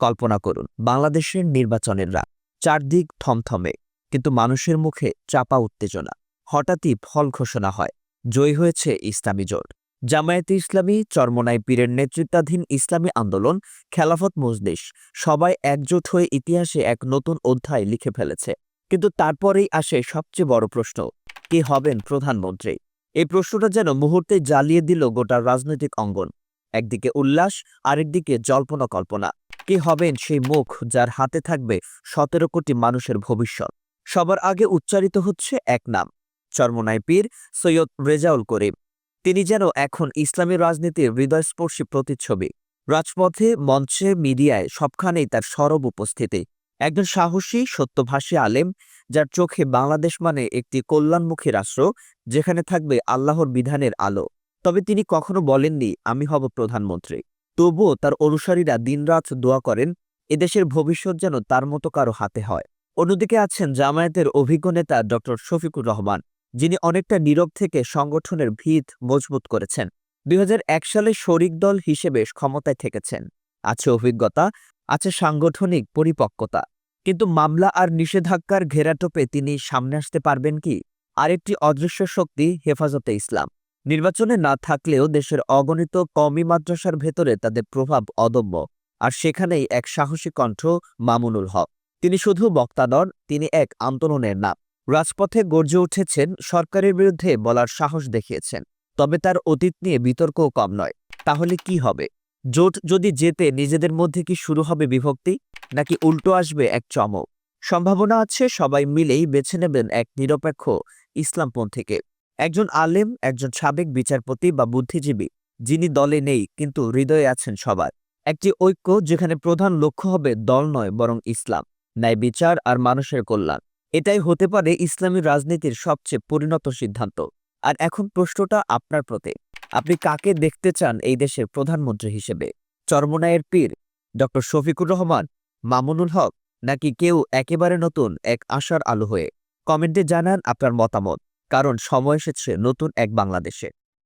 কল্পনা করুন, বাংলাদেশের নির্বাচনের রাত চারদিক থমথমে, কিন্তু মানুষের মুখে চাপা উত্তেজনা। হঠাৎই ফল ঘোষণা হয়, জয়ী হয়েছে ইসলামী জোট। জামায়াতে ইসলামী, চরমনাই পীরের নেতৃত্বাধীন ইসলামী আন্দোলন, খেলাফত মজলিস, সবাই একজোট হয়ে ইতিহাসে এক নতুন অধ্যায় লিখে ফেলেছে। কিন্তু তারপরেই আসে সবচেয়ে বড় প্রশ্ন, কে হবেন প্রধানমন্ত্রী? এই প্রশ্নটা যেন মুহূর্তে জ্বালিয়ে দিল গোটা রাজনৈতিক অঙ্গন। একদিকে উল্লাস, আরেকদিকে জল্পনা কল্পনা। কে হবেন সেই মুখ যার হাতে থাকবে সতেরো কোটি মানুষের ভবিষ্যৎ। সবার আগে উচ্চারিত হচ্ছে এক নাম, চরমনাই পীর সৈয়দ রেজাউল করিম। তিনি যেন এখন ইসলামী রাজনীতির হৃদয়স্পর্শী প্রতিচ্ছবি। রাজপথে, মঞ্চে, মিডিয়ায় সবখানেই তার সরব উপস্থিতি। একজন সাহসী, সত্যভাষী আলেম, যার চোখে বাংলাদেশ মানে একটি কল্যাণমুখী রাষ্ট্র, যেখানে থাকবে আল্লাহর বিধানের আলো। তবে তিনি কখনো বলেননি, আমি হব প্রধানমন্ত্রী। তবুও তার অনুসারীরা দিনরাত দোয়া করেন, এদেশের ভবিষ্যৎ যেন তার মতো কারও হাতে হয়। অন্যদিকে আছেন জামায়াতের অভিজ্ঞ নেতা ড. শফিকুর রহমান, যিনি অনেকটা নীরব থেকে সংগঠনের ভিত মজবুত করেছেন। দুই হাজার এক সালে শরিক দল হিসেবে ক্ষমতায় থেকেছেন। আছে অভিজ্ঞতা, আছে সাংগঠনিক পরিপক্কতা। কিন্তু মামলা আর নিষেধাজ্ঞার ঘেরাটোপে তিনি সামনে আসতে পারবেন কি? আরেকটি অদৃশ্য শক্তি হেফাজতে ইসলাম। নির্বাচনে না থাকলেও দেশের অগণিত কমি মাদ্রাসার ভেতরে তাদের প্রভাব অদম্য। আর সেখানেই এক সাহসী কণ্ঠ মামুনুল হক। তিনি শুধু বক্তা নন, তিনি এক আন্দোলনের নাম। রাজপথে গর্জে উঠেছেন, সরকারের বিরুদ্ধে বলার সাহস দেখিয়েছেন। তবে তার অতীত নিয়ে বিতর্কও কম নয়। তাহলে কি হবে? জোট যদি যেতে নিজেদের মধ্যে কি শুরু হবে বিভক্তি? নাকি উল্টো আসবে এক চমক? সম্ভাবনা আছে সবাই মিলেই বেছে নেবেন এক নিরপেক্ষ ইসলামপন্থীকে। একজন আলেম, একজন সাবেক বিচারপতি বা বুদ্ধিজীবী, যিনি দলে নেই, কিন্তু হৃদয়ে আছেন সবার। একটি ঐক্য যেখানে প্রধান লক্ষ্য হবে দল নয়, বরং ইসলাম, ন্যায় বিচার আর মানুষের কল্যাণ। এটাই হতে পারে ইসলামী রাজনীতির সবচেয়ে পরিণত সিদ্ধান্ত। আর এখন প্রশ্নটা আপনার প্রতি। আপনি কাকে দেখতে চান এই দেশের প্রধানমন্ত্রী হিসেবে? চরমনায়ের পীর, ড. শফিকুর রহমান, মামুনুল হক, নাকি কেউ একেবারে নতুন, এক আশার আলো হয়ে? কমেন্টে জানান আপনার মতামত। কারণ সময় এসেছে নতুন এক বাংলাদেশে।